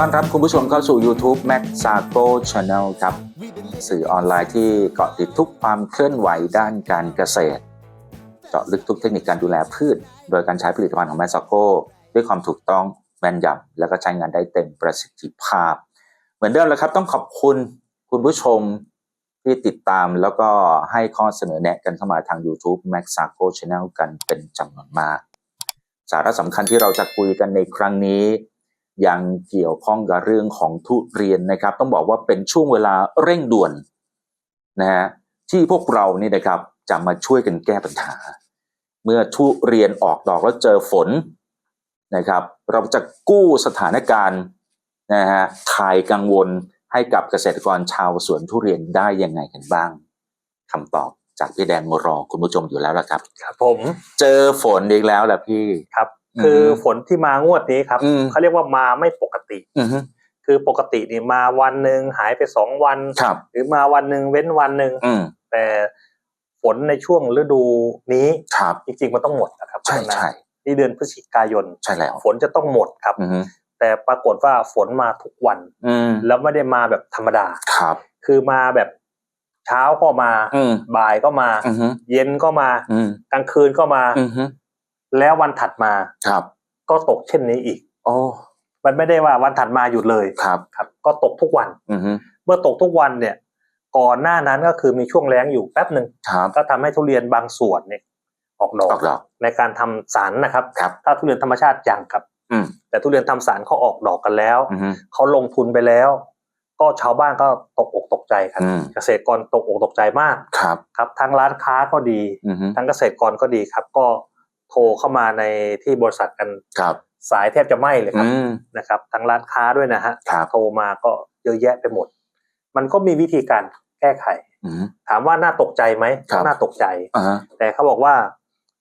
ต้อนรับคุณผู้ชมเข้าสู่ YouTube Max Sago Channel ครับ สื่อออนไลน์ที่เกาะติดทุกความเคลื่อนไหวด้านการเกษตร เจาะลึกทุกเทคนิคการดูแลพืช โดยการใช้ผลิตภัณฑ์ของแม s ซ g o ด้วยความถูกต้องแม่นยำแล้วก็ใช้งานได้เต็มประสิทธิภาพ เหมือนเดิมเลยครับต้องขอบคุณคุณผู้ชมที่ติดตามแล้วก็ให้ข้อเสนอแนะกันเข้ามาทาง YouTube Max Sago Channel กันเป็นจำนวนมาก สาระสำคัญที่เราจะคุยกันในครั้งนี้ ยังเกี่ยวข้องกับเรื่องของทุเรียนนะครับ ต้องบอกว่าเป็นช่วงเวลาเร่งด่วนนะฮะที่พวกเรานี่นะครับจะมาช่วยกันแก้ปัญหา เมื่อทุเรียนออกดอกแล้วเจอฝนนะครับ เราจะกู้สถานการณ์นะฮะคลายกังวลให้กับเกษตรกรชาวสวนทุเรียนได้ยังไงกันบ้างคำตอบจากพี่แดงรอคุณผู้ชมอยู่แล้วละครับ ครับ ผมเจอฝนอีกแล้วล่ะพี่ครับอืม คือฝนที่มางวดนี้ครับอืมเขาเรียกว่ามาไม่ปกติอือฮึคือปกตินี่มาวันหนึ่งหายไปสองวันครับหรือมาวันหนึ่งเว้นวันหนึ่งอืมแต่ฝนในช่วงฤดูนี้ครับจริงๆมันต้องหมดนะครับใช่ใช่นี่เดือนพฤศจิกายนใช่แล้วฝนจะต้องหมดครับอือฮึแต่ปรากฏว่าฝนมาทุกวันอืมแล้วไม่ได้มาแบบธรรมดาครับ คือมาแบบเช้าก็มาอืมบ่ายก็มาอือฮึเย็นก็มาอืมกลางคืนก็มาอือฮึ แล้ววันถัดมาครับ ก็ตกเช่นนี้อีกโอ้มันไม่ได้ว่าวันถัดมาหยุดเลยครับครับ ก็ตกทุกวันอือฮึเมื่อตกทุกวันเนี่ย ก่อนหน้านั้นก็คือมีช่วงแล้งอยู่แป๊บหนึ่งครับก็ทำให้ทุเรียนบางส่วนเนี่ย ออกดออกอกดอกในการทำสารนะครับครับ ถ้าทุเรียนธรรมชาติยังครับอืมแต่ทุเรียนทำสารเขาออกดอกกันแล้วอือฮึเขาลงทุนไปแล้ว ก็ชาวบ้านก็ตกอกตกใจครับอืมเกษตรกรตกอกตกใจมากครับ ครับทั้งร้านค้าก็ดีอือฮึทั้งเกษตรกรก็ดีครับ ก็ โทรเข้ามาในที่บริษัทกันครับ สายแทบจะไหม้เลยครับอืมนะครับทั้งร้านค้าด้วยนะฮะครับโทรมาก็เยอะแยะไปหมด มันก็มีวิธีการแก้ไขอือฮึถามว่าน่าตกใจไหมครับก็น่าตกใจอ่าฮะแต่เขาบอกว่า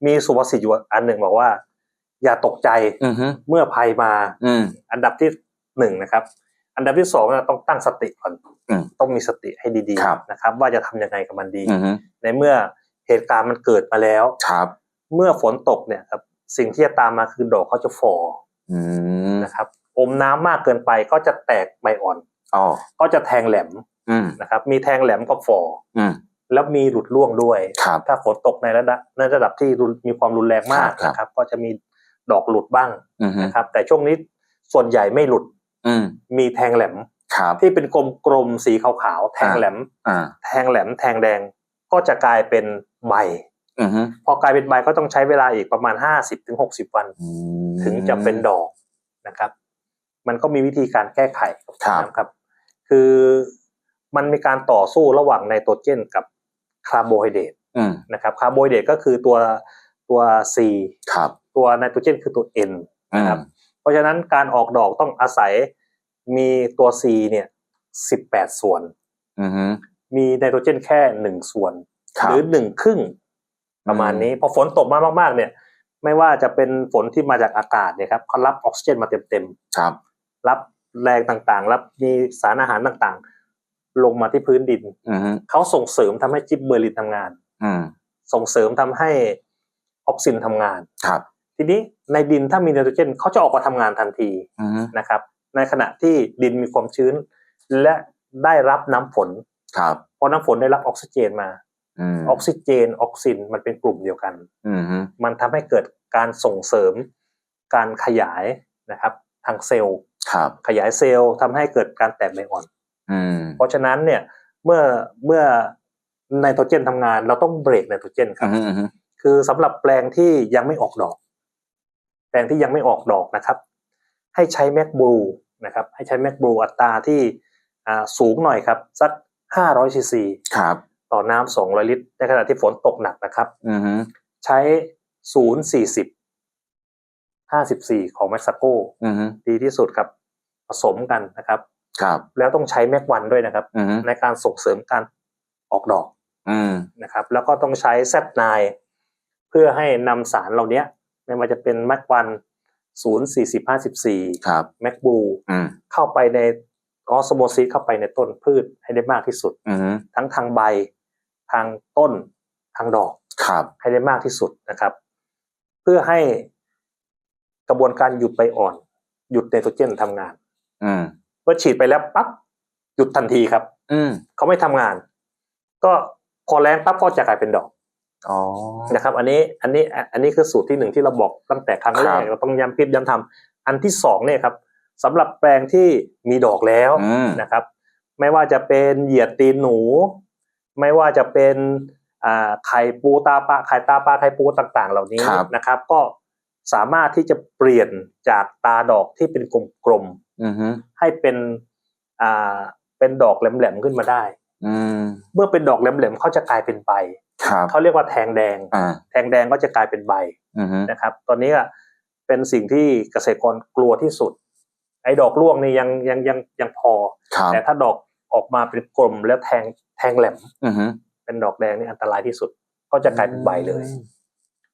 มีสุภาษิตอยู่อันหนึ่งบอกว่า อย่าตกใจอือฮึเมื่อภัยมาอืมอันดับที่หนึ่งนะครับ อันดับที่สองเนี่ยต้องตั้งสติก่อนอืมต้องมีสติให้ดีครับๆนะครับ ว่าจะทำยังไงกับมันดีอือฮึในเมื่อเหตุการณ์มันเกิดมาแล้วครับ เมื่อฝนตกเนี่ยครับสิ่งที่จะตามมาคือดอกเขาจะฝ่ออืมนะครับอมน้ำมากเกินไปก็จะแตกใบอ่อนอ๋อก็จะแทงแหลมอืมนะครับ มีแทงแหลมกับฝ่ออืมแล้วมีหลุดร่วงด้วยครับถ้าฝนตกในระดับในระดับที่รุนมีความรุนแรงมากครับนะครับ ก็จะมีดอกหลุดบ้างอือฮึนะครับ แต่ช่วงนี้ส่วนใหญ่ไม่หลุดอืมมีแทงแหลมครับที่เป็นกลมๆสีขาวๆแทงแหลมอ่าแทงแหลมแทงแดงก็จะกลายเป็นใบอือฮึ พอกลายเป็นใบก็ต้องใช้เวลาอีกประมาณห้าสิบถึงหกสิบวันอืมถึงจะเป็นดอกนะครับ มันก็มีวิธีการแก้ไขครับนะครับ คือมันมีการต่อสู้ระหว่างไนโตรเจนกับคาร์โบไฮเดรตอืมนะครับคาร์โบไฮเดรตก็คือตัวตัว C ครับตัวไนโตรเจนคือตัว N อืนะมครับเพราะฉะนั้นการออกดอกต้องอาศัยมีตัว C เนี่ยสิบแปดส่วนอือฮึมีไนโตรเจนแค่หนึ่งส่วนครับหรือหนึ่งครึ่ง ประมาณนี้พอฝนตกมากมากๆ เนี่ย ไม่ว่าจะเป็นฝนที่มาจากอากาศเนี่ยครับเขารับออกซิเจนมาเต็มครับๆรับแรงต่างๆ รับมีสารอาหารต่างๆ ลงมาที่พื้นดินอือฮึเขาส่งเสริมทำให้จิบเบอร์ลินทำงานอืมส่งเสริมทำให้ออกซินทำงานครับ ทีนี้ในดินถ้ามีไนโตรเจนเขาจะออกมาทำงานทันทีอือฮึนะครับ ในขณะที่ดินมีความชื้น และได้รับน้ำฝนครับพอน้ำฝนได้รับออกซิเจนมา อืมออกซิเจนออกซินมันเป็นกลุ่มเดียวกันอือฮึมันทำให้เกิดการส่งเสริมการขยายนะครับ ทางเซลล์ครับขยายเซลล์ทำให้เกิดการแตกใบอ่อนอืมเพราะฉะนั้นเนี่ยเมื่อเมื่อไนโตรเจนทำงาน เราต้องเบรกไนโตรเจนคอืรับอฮึอือฮึคือสำหรับแปลงที่ยังไม่ออกดอก แปลงที่ยังไม่ออกดอกนะครับ ให้ใช้แมกบูนะครับให้ใช้แมกบูอัตราที่อ่าสูงหน่อยครับสัก500ซีซีครับ ต่อน้ำ200ลิตร ในขณะที่ฝนตกหนักนะครับอือฮึใช้0 40 54ของแม็กซาโกอือฮึดีที่สุดครับ ผสมกันนะครับ ครับ แล้วต้องใช้แม็กวันด้วยนะครับอือฮึในการส่งเสริมการออกดอกอืมนะครับ แล้วก็ต้องใช้แซปไนเพื่อให้นำสารเหล่านี้ไม่ว่าจะเป็นแม็กวัน0 40 54ครับแม็กบูอืมเข้าไปในออสโมซิสเข้าไปในต้นพืชให้ได้มากที่สุดอือฮึทั้งทางใบ ทางต้นทางดอกครับให้ได้มากที่สุดนะครับ เพื่อให้กระบวนการหยุดใบอ่อน หยุดไนโตรเจนทำงาน อืมเมื่อฉีดไปแล้วปั๊บหยุดทันทีครับ อืมเขาไม่ทำงาน ก็พอแรงปั๊บก็จะกลายเป็นดอกอ๋อนะครับ อันนี้อันนี้อันนี้คือสูตรที่หนึ่งที่เราบอกตั้งแต่ครั้งแรครักบเราต้องย้ำพิบย้ำทำอันที่สองเนี่ยครับสำหรับแปลงที่มีดอกแล้วอืมนะครับ ไม่ว่าจะเป็นเหยียดตีนหนู ไม่ว่าจะเป็นอ่าไข่ปูตาปลาไข่ตาปลาไข่ปูต่างๆ เหล่านี้ครับนะครับ ก็สามารถที่จะเปลี่ยนจากตาดอกที่เป็นกลมอือฮึๆให้เป็นอ่าเป็นดอกแหลมๆขึ้นมาได้อืมเมื่อเป็นดอกแหลมๆเขาจะกลายเป็นใบครับเขาเรียกว่าแทงแดงอ่าแทงแดงก็จะกลายเป็นใบอือฮึนะครับ ตอนนี้อะเป็นสิ่งที่เกษตรกรกลัวที่สุด ไอ้ดอกร่วงนี่ยังยังยังยังพอครับแต่ถ้าดอกออกมาเป็นกลมแล้วแทง แทงแหลมอือฮึเป็นดอกแดงนี่อันตรายที่สุด ก็จะกลายเป็นใบเลย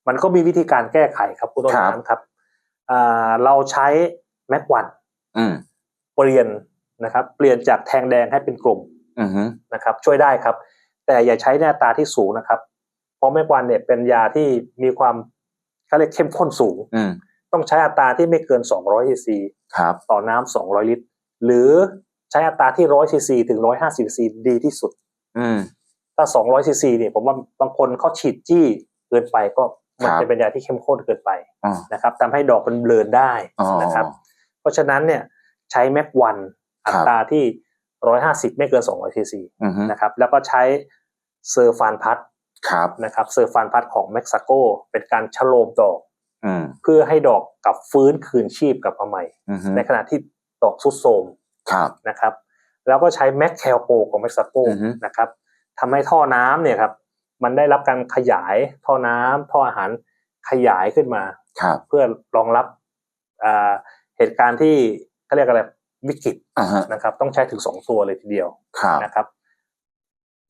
มันก็มีวิธีการแก้ไขครับคุณต้นครับน้ำครับอ่าเราใช้แม็กวันอืมเปลี่ยนนะครับ เปลี่ยนจากแทงแดงให้เป็นกลุ่มอือฮึนะครับ ช่วยได้ครับ แต่อย่าใช้ในอัตราที่สูงนะครับ เพราะแม็กวันเนี่ยเป็นยาที่มีความเขาเรียกเข้มข้นสูงอืมต้องใช้อัตราที่ไม่เกิน 200ซีซีครับต่อน้ำ200 ลิตร หรือใช้อัตราที่ 100ซีซีถึง 150ซีซีดีที่สุด อืมถ้า200ซีซีเนี่ยผมว่าบางคนเขาฉีดจี้เกินไปก็มันครับจะเป็นยาที่เข้มข้นเกินไปอ๋อนะครับทำให้ดอกมันเบลอนได้อ๋อนะครับ เพราะฉะนั้นเนี่ยใช้แม็กวันครัอับตราที่150ไม่เกิน200ซีซีอือฮึนะครับแล้วก็ใช้เซอร์ฟานพัทครับนะครับเซอร์ฟานพัทของเม็กซิโกเป็นการชะโลมดอกอืมเพื่อให้ดอกกลับฟื้นคืนชีพกลับมาใหม่อือฮึในขณะที่ดอกสุดโทรมครับนะครับ แล้วก็ใช้แมคแคลโปของเม็กซิโกอือฮึนะครับทำให้ท่อน้ำเนี่ยครับมันได้รับการขยายท่อน้ำท่ออาหารขยายขึ้นมาครับเพื่อรองรับอ่าเหตุการณ์ที่เขาเรียกอะไรวิกฤตอ่าฮะนะครับต้องใช้ถึงสองตัวเลยทีเดียวครับนะครับ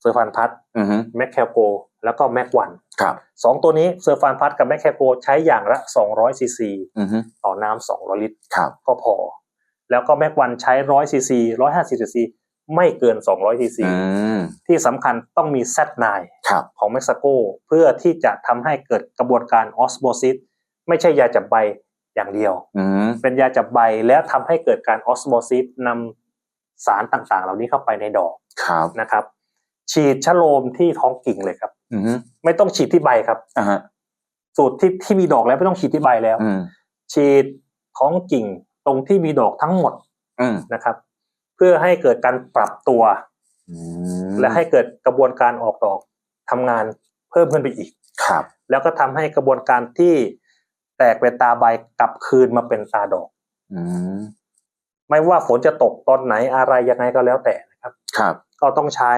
เซอร์ฟานพัทอือฮึแมคแคลโปแล้วก็แมกวันครับสองตัวนี้เซอร์ฟานพัทกับแมคแคลโปใช้อย่างละ200ซีซีอือฮึต่อน้ำ200ลิตรครับก็พอ แล้วก็แม็กวันใช้100ซีซี150ซีซีไม่เกิน200ซีซีอืมที่สำคัญต้องมี Z9 ครับของเม็กซิโกเพื่อที่จะทำให้เกิดกระบวนการออสโมซิสไม่ใช่ยาจับใบอย่างเดียวอืมเป็นยาจับใบแล้วทำให้เกิดการออสโมซิสนำสารต่างๆ เหล่านี้เข้าไปในดอกครับนะครับ ฉีดชะโลมที่ท้องกิ่งเลยครับอือฮึไม่ต้องฉีดที่ใบครับอ่าฮะสูตรที่ที่มีดอกแล้วไม่ต้องฉีดที่ใบแล้วอืมฉีดท้องกิ่ง ตรงที่มีดอกทั้งหมดนะครับ เพื่อให้เกิดการปรับตัวและให้เกิดกระบวนการออกดอกทำงานเพิ่มขึ้นไปอีกครับ แล้วก็ทำให้กระบวนการที่แตกเป็นตาใบกลับคืนมาเป็นตาดอกไม่ว่าฝนจะตกตอนไหนอะไรยังไงก็แล้วแต่นะครับ ครับ ก็ต้องใช้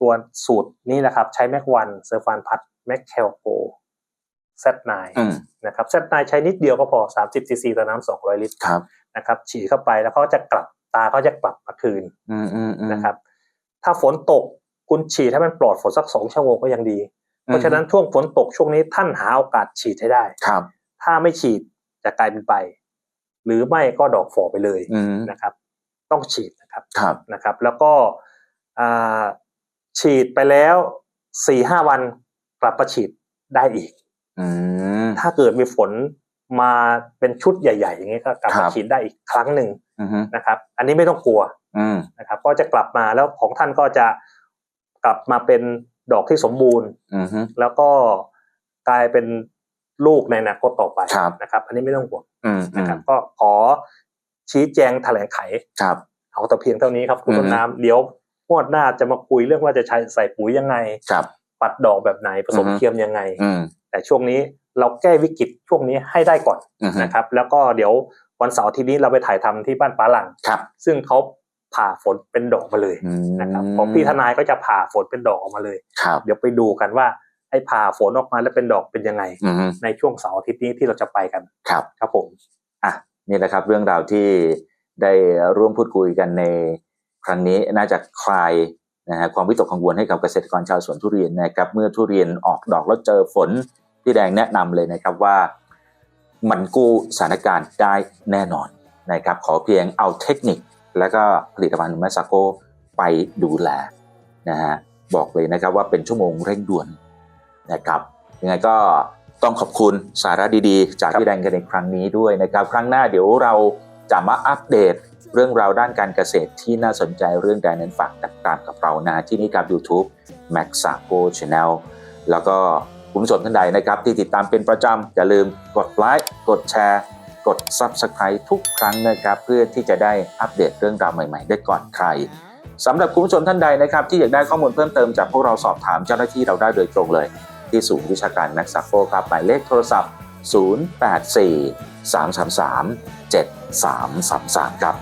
ตัวสูตรนี้แหละครับ ใช้แมกวันเซอร์ฟานพัดแม็กแคลโก Z9 นะครับ Z9 ใช้นิดเดียวก็พอ 30ซีซีต่อน้ำ200 ลิตรครับนะครับ ฉีดเข้าไปแล้วเขาจะกลับตาเขาจะกลับมาคืนนะครับ ถ้าฝนตกคุณฉีดถ้ามันปลอดฝนสักสองชั่วโมงก็ยังดี เพราะฉะนั้นช่วงฝนตกช่วงนี้ท่านหาโอกาสฉีดให้ได้ครับ ถ้าไม่ฉีดจะกลายเป็นไป หรือไม่ก็ดอกฝ่อไปเลยนะครับ ต้องฉีดนะครับครับนะครับ แล้วก็ฉีดไปแล้วสี่ห้าวันกลับมาฉีดได้อีก ถ้าเกิดมีฝนมาเป็นชุดใหญ่ ๆ อย่างนี้ก็กลับครัมาบฉีดได้อีกครั้งหนึ่งอืมนะครับ อันนี้ไม่ต้องกลัวอืมนะครับ ก็จะกลับมาแล้วของท่านก็จะกลับมาเป็นดอกที่สมบูรณ์อืมแล้วก็กลายเป็นลูกในอนาคตต่อไปครับนะครับ อันนี้ไม่ต้องห่วงอืมนะครับ ก็ขอชี้แจงแถลงไขครับเอาแต่เพียงเท่านี้ครับคุณอือฮึต้นน้ำเดี๋ยวงวดหน้าจะมาคุยเรื่องว่าจะใช้ใส่ปุ๋ยยังไงครับปัดดอกแบบไหนผสมอือฮึเทียมยังไงอืม แต่ช่วงนี้เราแก้วิกฤตช่วงนี้ให้ได้ก่อนอืมนะครับ แล้วก็เดี๋ยววันเสาร์อาทีนี้เราไปถ่ายทำที่บ้านป้าหลังครับซึ่งเขาผ่าฝนเป็นดอกมาเลยอืมนะครับของพี่ทนายก็จะผ่าฝนเป็นดอกออกมาเลยครับเดี๋ยวไปดูกันว่าไอ้ผ่าฝนออกมาแล้วเป็นดอกเป็นยังไงอืมในช่วงเสาร์อาทิตย์นี้ที่เราจะไปกันครับครับผมอะนี่แหละครับ เรื่องราวที่ได้ร่วมพูดคุยกันในครั้งนี้น่าจะคลายนะฮะความวิตกกังวลให้กับเกษตรกรชาวสวนทุเรียนนะครับเมื่อทุเรียนออกดอกแล้วเจอฝน พี่แดงแนะนำเลยนะครับว่ามันกู้สถานการณ์ได้แน่นอนนะครับขอเพียงเอาเทคนิคแล้วก็ผลิตภัณฑ์แมสซาโกไปดูแลนะฮะบอกเลยนะครับว่าเป็นชั่วโมงเร่งด่วนนะครับยังไงก็ต้องขอบคุณสาระดีๆ จากพี่แดงกันในครั้งนี้ด้วยนะครับ ครั้งหน้าเดี๋ยวเราจะมาอัปเดตเรื่องราวด้านการเกษตรที่น่าสนใจเรื่องใดนั้นฝากติดตามกับเรานะที่นี่กับ YouTube Max s a g o Channel แล้วก็ คุณผู้ชมท่านใดนะครับ ที่ติดตามเป็นประจำ อย่าลืมกดไลค์กดแชร์ กด Subscribe ทุกครั้งนะครับ เพื่อที่จะได้อัปเดตเรื่องราวใหม่ ๆ ได้ก่อนใครสำหรับคุณผู้ชมท่านใดนะครับ ที่อยากได้ข้อมูลเพิ่มเติมจากพวกเราสอบถามเจ้าหน้าที่เราได้โดยตรงเลย ที่ศูนย์วิชาการแม็กซ์โฟครับหมายเลขโทรศัพท์ 084 333 7333 ครับ